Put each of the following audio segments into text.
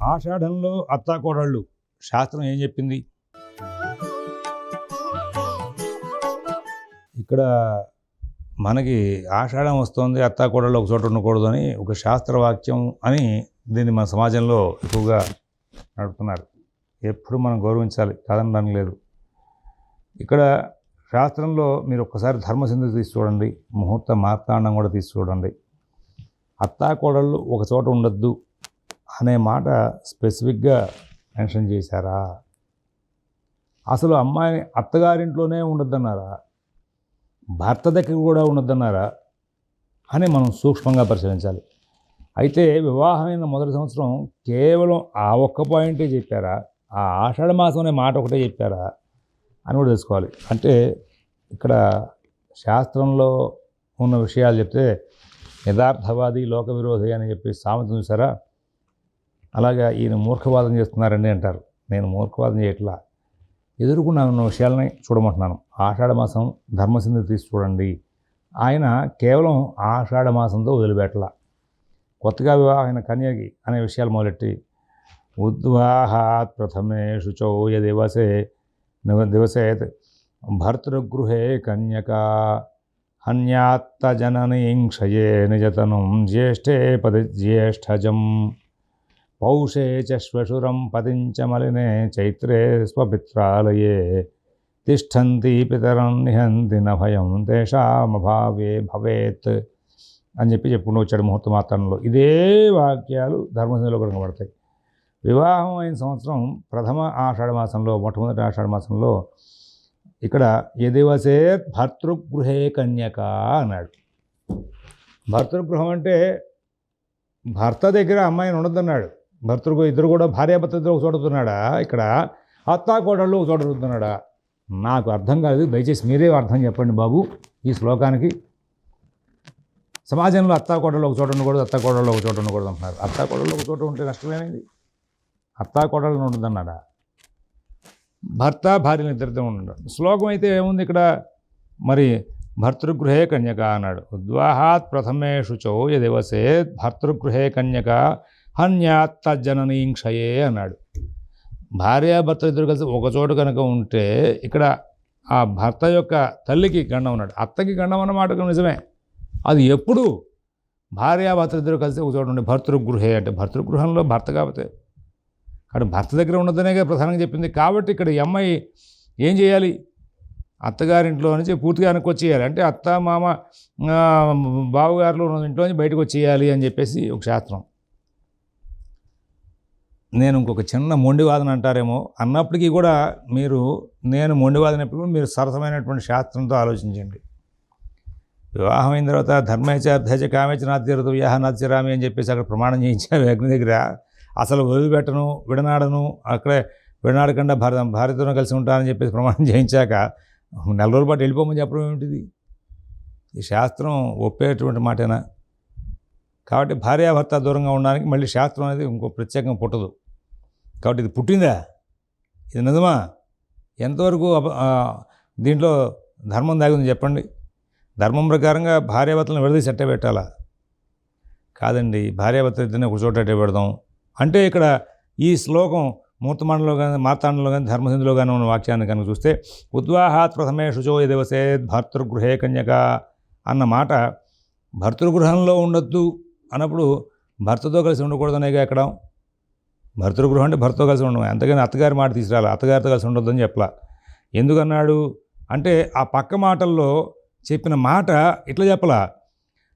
ఆషాఢంలో అత్తాకోడళ్ళు. శాస్త్రం ఏం చెప్పింది? ఇక్కడ మనకి ఆషాఢం వస్తుంది అత్తాకోడళ్ళు ఒక చోట ఉండకూడదు అని ఒక శాస్త్రవాక్యం అని దీన్ని మన సమాజంలో ఎక్కువగా నడుపుతున్నారు. ఎప్పుడు మనం గౌరవించాలి కాదనడానికి లేదు. ఇక్కడ శాస్త్రంలో మీరు ఒక్కసారి ధర్మసింధు తీసి చూడండి ముహూర్త మార్తాండం కూడా తీసి చూడండి అత్తాకోడళ్ళు ఒక చోట ఉండొద్దు అనే మాట స్పెసిఫిక్గా మెన్షన్ చేశారా? అసలు అమ్మాయిని అత్తగారింట్లోనే ఉండొద్దన్నారా? భర్త దగ్గర కూడా ఉండొద్దన్నారా? అని మనం సూక్ష్మంగా పరిశీలించాలి. అయితే వివాహమైన మొదటి సంవత్సరం కేవలం ఆ ఒక్క పాయింటే చెప్పారా? ఆ ఆషాఢ మాసం అనే మాట ఒకటే చెప్పారా? అని కూడా తెలుసుకోవాలి. అంటే ఇక్కడ శాస్త్రంలో ఉన్న విషయాలు చెప్తే యథార్థవాది లోక విరోధి అని చెప్పి సామెత చూసారా అలాగా ఈయన మూర్ఖవాదం చేస్తున్నారండి అంటారు. నేను మూర్ఖవాదం చేయట్లా. ఎదుర్కొన్న విషయాలని చూడమంటున్నాను. ఆషాఢమాసం ధర్మసింధి తీసి చూడండి. ఆయన కేవలం ఆషాఢ మాసంతో వదిలిపెట్టల. కొత్తగా వివాహమైన కన్యకి అనే విషయాలు మొదలెట్టి ఉద్వాహాత్ ప్రథమే శుచౌ దివసే దివసేత్ భర్తృగృహే కన్యకా హన్యాత్తజననీం క్షయే నిజతనం జ్యేష్ఠే పది జ్యేష్ఠజం. పౌషే చ పదించమలినే చైత్రే స్వపిత్రాలయే తిష్టంతి పితరం నిహంతి నభయం భయం తేషామభావే భవేత్ అని చెప్పి చెప్పుకుంటూ వచ్చాడు ముహూర్త మాత్రంలో. ఇదే వాక్యాలు ధర్మసింహలో కూడా కనబడతాయి. వివాహం అయిన సంవత్సరం ప్రథమ ఆషాఢ మాసంలో మొట్టమొదటి ఆషాఢ మాసంలో ఇక్కడ ఎదివసే భర్తృగృహే కన్యక అన్నాడు. భర్తృగృహం అంటే భర్త దగ్గర అమ్మాయిని ఉండదన్నాడు భర్తృకు ఇద్దరు కూడా భార్యాభర్తలు ఒక చూడుతున్నాడా ఇక్కడ అత్తాకోడళ్ళు ఒక చోట నాకు అర్థం కాదు దయచేసి మీరే అర్థం చెప్పండి బాబు ఈ శ్లోకానికి. సమాజంలో అత్తాకోడళ్ళు ఒక చోట ఉండకూడదు అత్తాకోడళ్ళు ఒక చోట ఉండకూడదు అంటున్నారు. అత్తాకోడళ్ళు ఒక చోట ఉంటే నష్టమేమైంది అత్తాకోడళ్ళు ఉండదన్నాడా? భర్త భార్యని ఇద్దరితో ఉండడు. శ్లోకం అయితే ఏముంది ఇక్కడ? మరి భర్తృగృహే కన్యక అన్నాడు. ఉద్వాహాత్ ప్రథమే శుచో యదివసే భర్తృగృహే కన్యక అన్యాత్త జననీం క్షయే అన్నాడు. భార్యాభర్త ఇద్దరు కలిసి ఒక చోట కనుక ఉంటే ఇక్కడ ఆ భర్త యొక్క తల్లికి గండం ఉన్నాడు అత్తకి గండం అన్నమాట నిజమే. అది ఎప్పుడు? భార్యాభర్త ఇద్దరు కలిసి ఒక చోట ఉండే భర్తృగృహే అంటే భర్తృగృహంలో భర్త కాకపోతే. అక్కడ భర్త దగ్గర ఉన్నదనే ప్రధానంగా చెప్పింది. కాబట్టి ఇక్కడ ఈ అమ్మాయి ఏం చేయాలి? అత్తగారింట్లో నుంచి పూర్తిగా వెనక్కి వచ్చేయాలి. అంటే అత్త మామ ఆ, బావగారులు ఉన్న ఇంట్లో నుంచి బయటకు వచ్చేయాలి అని చెప్పేసి ఒక శాస్త్రం. నేను ఇంకొక చిన్న మొండివాదన అంటారేమో అన్నప్పటికీ కూడా మీరు నేను మొండివాదనప్పుడు కూడా మీరు సరసమైనటువంటి శాస్త్రంతో ఆలోచించండి. వివాహం అయిన తర్వాత ధర్మేచ అర్ధేచ కామేచ నాత్యరతు వ్యాహ నాత్యరామి అని చెప్పేసి అక్కడ ప్రమాణం చేయించాను అగ్ని దగ్గర అసలు వదిలిపెట్టను విడనాడను అక్కడే విడనాడకుండా భారత భారతతో కలిసి ఉంటానని చెప్పేసి ప్రమాణం చేయించాక నెల రోజుల పాటు వెళ్ళిపోమని చెప్పడం ఏమిటిది? ఈ శాస్త్రం ఒప్పేటువంటి మాటేనా? కాబట్టి భార్యాభర్త దూరంగా ఉండడానికి మళ్ళీ శాస్త్రం అనేది ఇంకో ప్రత్యేకంగా పుట్టదు. కాబట్టి ఇది పుట్టిందా? ఇది నిజమా? ఎంతవరకు దీంట్లో ధర్మం దాగింది చెప్పండి. ధర్మం ప్రకారంగా భార్యాభర్తలను విడదీసి అట్టే పెట్టాలా? కాదండి భార్యాభర్త ఇద్దరిని ఒక చోట అట్టే పెడదాం. అంటే ఇక్కడ ఈ శ్లోకం మూర్తమాండలో కానీ మార్తాండలో కానీ ధర్మసింధులో కానీ ఉన్న వాక్యాన్ని కనుక చూస్తే ఉద్వాహాత్ ప్రథమే శుచో దివసే భర్తృగృహే కన్యక అన్న మాట భర్తృగృహంలో ఉండొద్దు. అన్నప్పుడు భర్తతో కలిసి ఉండకూడదనేగా ఎక్కడ? భర్తృగృహం అంటే భర్తతో కలిసి ఉండడం. అంతగాని అత్తగారి మాట తీసుకురాలి? అత్తగారితో కలిసి ఉండొద్దని చెప్పలా. ఎందుకన్నాడు? అంటే ఆ పక్క మాటల్లో చెప్పిన మాట ఇట్లా చెప్పలా.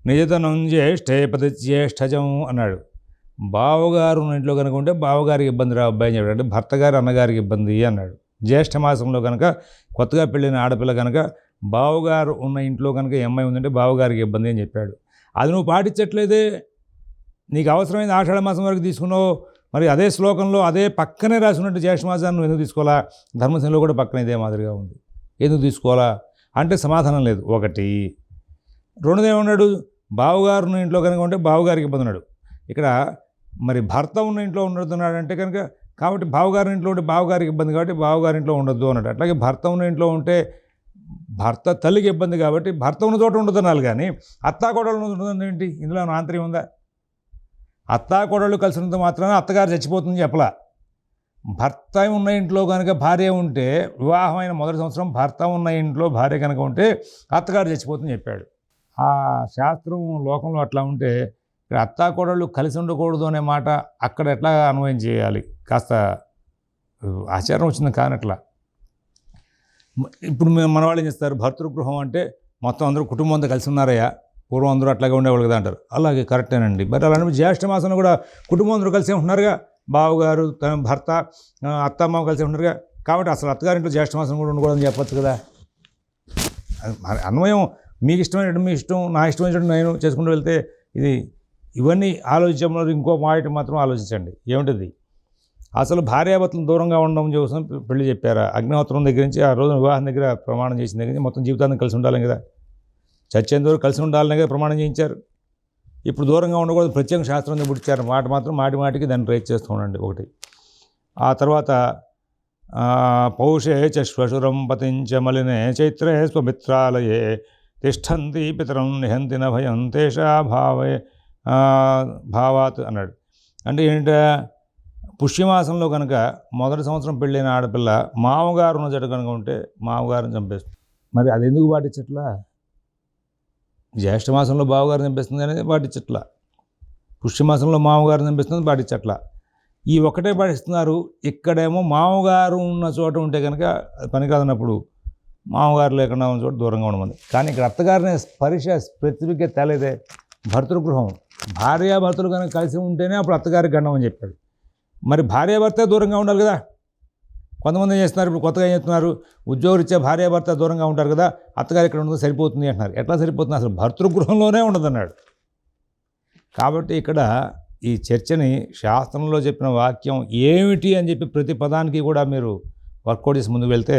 నిజతనం జ్యేష్ఠే జ్యేష్ఠజం అన్నాడు. బావగారు ఉన్న ఇంట్లో కనుక ఉంటే బావగారికి ఇబ్బంది రా అబ్బాయి అని చెప్పాడు. అంటే భర్త గారు అన్నగారికి ఇబ్బంది అన్నాడు. జ్యేష్ఠ మాసంలో కనుక కొత్తగా పెళ్ళిన ఆడపిల్ల కనుక బావగారు ఉన్న ఇంట్లో కనుక అమ్మాయి ఉందంటే బావగారికి ఇబ్బంది అని చెప్పాడు. అది నువ్వు పాటించట్లేదే. నీకు అవసరమైన ఆషాఢ మాసం వరకు తీసుకున్నావు. మరి అదే శ్లోకంలో అదే పక్కనే రాసినట్టు జ్యేష్ఠమాసాన్ని మాసాన్ని నువ్వు ఎందుకు తీసుకోవాలా? ధర్మశంలో కూడా పక్కన ఇదే మాదిరిగా ఉంది. ఎందుకు తీసుకోవాలా? అంటే సమాధానం లేదు. ఒకటి రెండోది ఏమన్నాడు? బావుగారు ఉన్న ఇంట్లో కనుక ఉంటే బావుగారికి ఇబ్బంది ఉన్నాడు ఇక్కడ మరి భర్త ఉన్న ఇంట్లో ఉండొద్దున్నాడు అంటే కనుక కాబట్టి బావగారి ఇంట్లో ఉంటే బావగారికి ఇబ్బంది కాబట్టి బావగారి ఇంట్లో ఉండొద్దు అన్నాడు. అట్లాగే భర్త ఉన్న ఇంట్లో ఉంటే భర్త తల్లికి ఇబ్బంది కాబట్టి భర్త ఉన్న చోట ఉండదన్నారు కానీ అత్తా కూడా ఏంటి? ఇందులో ఆంతర్యం ఉందా? అత్తాకోడళ్ళు కలిసినంత మాత్రమే అత్తగారు చచ్చిపోతుంది చెప్పలా. భర్త ఉన్న ఇంట్లో కనుక భార్య ఉంటే వివాహమైన మొదటి సంవత్సరం భర్త ఉన్న ఇంట్లో భార్య కనుక ఉంటే అత్తగారు చచ్చిపోతుంది చెప్పాడు. ఆ శాస్త్రం లోకంలో అట్లా ఉంటే ఇక్కడ అత్తా కోడళ్ళు కలిసి ఉండకూడదు అనే మాట అక్కడ ఎట్లా అన్వయం చేయాలి? కాస్త ఆచారం వచ్చింది కానట్లా. ఇప్పుడు మేము మన వాళ్ళు ఏం చేస్తారు? భర్తృగృహం అంటే మొత్తం అందరూ కుటుంబం అంతా కలిసి ఉన్నారయ్యా. పూర్వం అందరూ అట్లాగే ఉండేవాళ్ళు కదా అంటారు. అలాగే కరెక్టేనండి. మరి అలాంటి జ్యేష్ఠ మాసంలో కూడా కుటుంబం అందరూ కలిసి ఉంటున్నారుగా. బావగారు తన భర్త అత్తమ్మ కలిసి ఉంటున్నారుగా. కాబట్టి అసలు అత్తగారింట్లో జ్యేష్ఠ మాసం కూడా ఉండకూడదని చెప్పొచ్చు కదా. మరి అన్వయం మీకు ఇష్టమైనట్టు మీ ఇష్టం నా ఇష్టమైనట్టు నేను చేసుకుంటూ వెళ్తే ఇది ఇవన్నీ ఆలోచించడంలో ఇంకో మాట మాత్రం ఆలోచించండి. ఏమిటిది? అసలు భార్యాభర్తలు దూరంగా ఉండడం కోసం పెళ్ళి చెప్పారా? అగ్నిహోత్రం దగ్గర నుంచి ఆ రోజు వివాహం దగ్గర ప్రమాణం చేసిన దగ్గర నుంచి మొత్తం జీవితాన్ని కలిసి ఉండాలని కదా. చచ్చేంత వరకు కలిసి ఉండాలని కదా ప్రమాణం చేయించారు. ఇప్పుడు దూరంగా ఉండకూడదు ప్రత్యేక శాస్త్రం పుట్టించారు. మాట మాత్రం మాటి మాటికి దాన్ని రైట్ చేస్తూ ఉండండి ఒకటి. ఆ తర్వాత పౌషే చ శ్వశురం పతించ మలినే చైత్రే స్వమిత్రాలయే తిష్టంతి పితరం నిహంతి నభయం తేషా భావే భావాత్ అన్నాడు. అంటే ఏంటంటే పుష్యమాసంలో కనుక మొదటి సంవత్సరం పెళ్ళైన ఆడపిల్ల మామగారు ఉన్న చెట్టు కనుక ఉంటే మామగారిని చంపేస్తుంది. మరి అది ఎందుకు పాటించట్లా? జ్యేష్ఠమాసంలో బావగారు బావగారిని చంపేస్తుంది అనేది పాటించట్లా. పుష్యమాసంలో మామగారు చంపేస్తుంది పాటించట్లా. ఈ ఒక్కటే పాటిస్తున్నారు. ఇక్కడేమో మామగారు ఉన్న చోట ఉంటే కనుక అది కాదన్నప్పుడు మామగారు లేకుండా ఉన్న చోట దూరంగా ఉండమంది. కానీ ఇక్కడ అత్తగారిని స్పరిశ స్పెసిఫిక్గా తేలేదే భర్తృగృహం భార్యాభర్తలు కనుక కలిసి ఉంటేనే అప్పుడు అత్తగారికి గండం అని చెప్పాడు. మరి భార్యాభర్త దూరంగా ఉండాలి కదా. కొంతమంది చేస్తున్నారు? ఇప్పుడు కొత్తగా ఏం చేస్తున్నారు? ఉద్యోగరీత్యా భార్యాభర్త దూరంగా ఉంటారు కదా. అత్తగారు ఇక్కడ ఉండదు సరిపోతుంది అంటున్నారు. ఎట్లా సరిపోతుంది? అసలు భర్తృగృహంలోనే ఉండదన్నాడు. కాబట్టి ఇక్కడ ఈ చర్చని శాస్త్రంలో చెప్పిన వాక్యం ఏమిటి అని చెప్పి ప్రతి పదానికి కూడా మీరు వర్కౌట్ చేసి ముందుకు వెళ్తే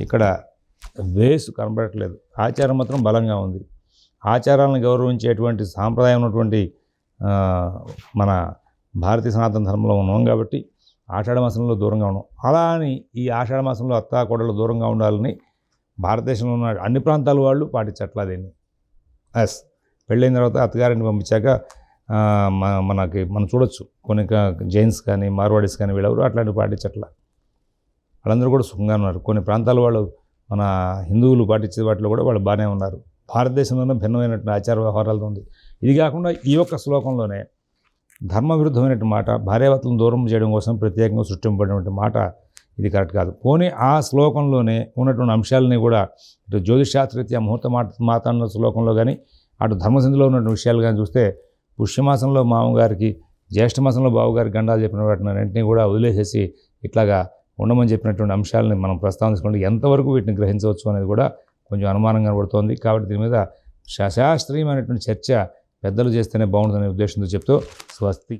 ఇక్కడ వేసు కనబడట్లేదు. ఆచారం మాత్రం బలంగా ఉంది. ఆచారాలను గౌరవించేటువంటి సాంప్రదాయం ఉన్నటువంటి మన భారతీయ సనాతన ధర్మంలో ఉన్నాం కాబట్టి ఆషాఢ మాసంలో దూరంగా ఉన్నాం. అలా అని ఈ ఆషాఢ మాసంలో అత్తా కోడలు దూరంగా ఉండాలని భారతదేశంలో ఉన్న అన్ని ప్రాంతాల వాళ్ళు పాటించట్లా దీన్ని. ఎస్ పెళ్ళైన తర్వాత అత్తగారిని పంపించాక మ- మనకి మనం చూడొచ్చు. కొన్ని జైన్స్ కానీ మార్వాడీస్ కానీ వీళ్ళెవరు అట్లాంటివి పాటించట్లా. వాళ్ళందరూ కూడా సుఖంగా ఉన్నారు. కొన్ని ప్రాంతాల వాళ్ళు మన హిందువులు పాటించే వాటిలో కూడా వాళ్ళు బాగానే ఉన్నారు. భారతదేశంలోనే భిన్నమైనటువంటి ఆచార వ్యవహారాలతో ఉంది. ఇది కాకుండా ఈ యొక్క శ్లోకంలోనే ధర్మ విరుద్ధమైనటువంటి మాట భార్యాభర్తలను దూరం చేయడం కోసం ప్రత్యేకంగా సృష్టింపబడినటువంటి మాట ఇది కరెక్ట్ కాదు. పోనీ ఆ శ్లోకంలోనే ఉన్నటువంటి అంశాలని కూడా ఇటు జ్యోతిషాస్త్రరీత్యా ముహూర్త మాట మాతాన్న శ్లోకంలో కానీ అటు ధర్మసింధిలో ఉన్నటువంటి విషయాలు కానీ చూస్తే పుష్యమాసంలో మామగారికి జ్యేష్ఠ మాసంలో బావగారికి గండాలు చెప్పిన వాటిని అన్నింటినీ కూడా వదిలేసేసి ఇట్లాగా ఉండమని చెప్పినటువంటి అంశాలని మనం ప్రస్తావించుకుంటే ఎంతవరకు వీటిని గ్రహించవచ్చు అనేది కూడా కొంచెం అనుమానంగా కనబడుతోంది. కాబట్టి దీని మీద శా- శాస్త్రీయమైనటువంటి చర్చ పెద్దలు చేస్తేనే బాగుంటుందనే ఉద్దేశంతో చెప్తూ స్వస్తి.